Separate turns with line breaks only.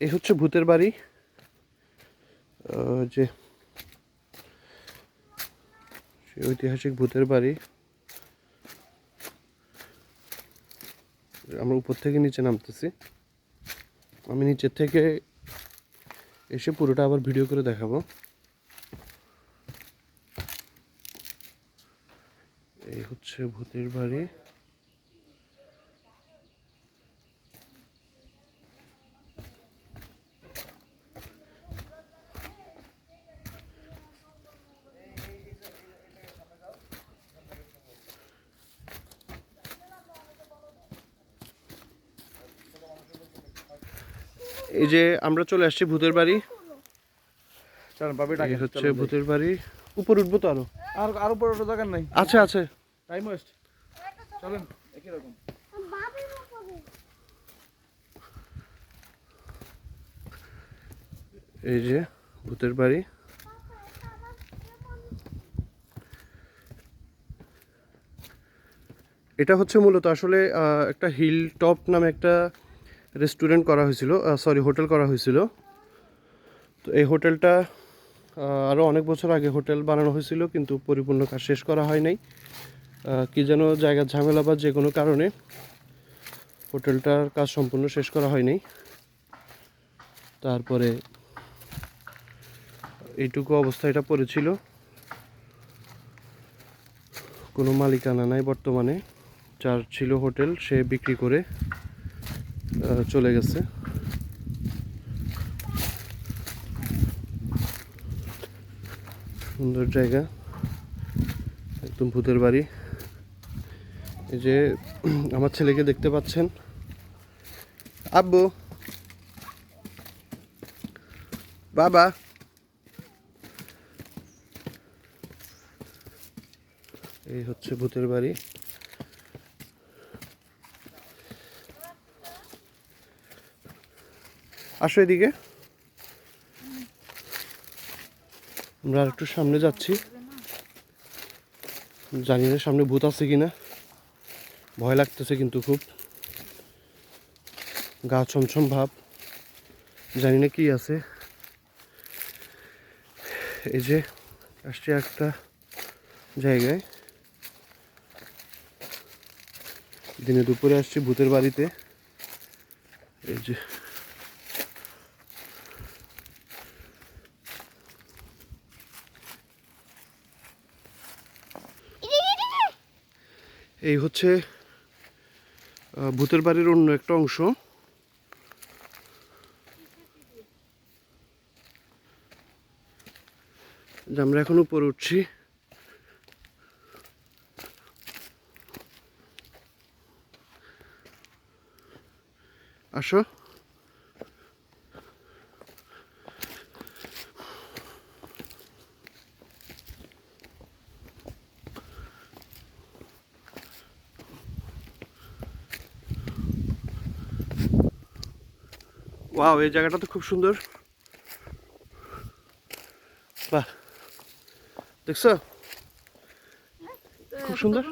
এই হচ্ছে ভূতের বাড়ি। যে ঐতিহাসিক ভূতের বাড়ি। আমরা উপর থেকে নিচে নামতেছি। আমি নিচের থেকে এসে পুরোটা আবার ভিডিও করে দেখাবো। এই হচ্ছে ভূতের বাড়ি। এই যে আমরা চলে আসছি ভূতের বাড়ি। হচ্ছে ভূতের বাড়ি। উপর উঠবো তো আরও?
আর আর উপরে ওঠার দরকার নাই।
আছে আছে।
টাইম ওয়েস্ট চলেন একই রকম।
এই যে ভূতের বাড়ি। এটা হচ্ছে মূলত আসলে একটা হিল টপ নামে একটা রেস্টুরেন্ট করা হয়েছিল সরি হোটেল করা হয়েছিল। তো এই হোটেলটা আরও অনেক বছর আগে হোটেল বানানো হয়েছিল, কিন্তু পরিপূর্ণ কাজ শেষ করা হয় নাই। কি যেন জায়গার ঝামেলা বা যে কোনো কারণে হোটেলটার কাজ সম্পূর্ণ শেষ করা হয়নি তারপরে এইটুকু অবস্থা এটা পড়েছিল। কোনো মালিকানা নাই বর্তমানে। যার ছিল হোটেল, সে বিক্রি করে চলে গেছে। সুন্দর জায়গা। একদম ভূতের বাড়ি। এই যে আমার ছেলেকে দেখতে পাচ্ছেন। আব্বু। বাবা। এই হচ্ছে ভূতের বাড়ি। আসো এদিকে। আমরা আর একটু সামনে যাচ্ছি। জানি না সামনে ভূত আছে কিনা। ভয় লাগতেছে কিন্তু খুব। গা ছমছম ভাব। জানি না কি আছে। এই যে আসছে একটা জায়গায়। দিনে দুপুরে আসছি ভূতের বাড়িতে। এই যে এই হচ্ছে ভূতের বাড়ির অন্য একটা অংশ। আমরা এখন উপরে উঠছি। আসো। ওয়াও এই জায়গাটা তো খুব সুন্দর। বাহ। দেখছ? খুব সুন্দর।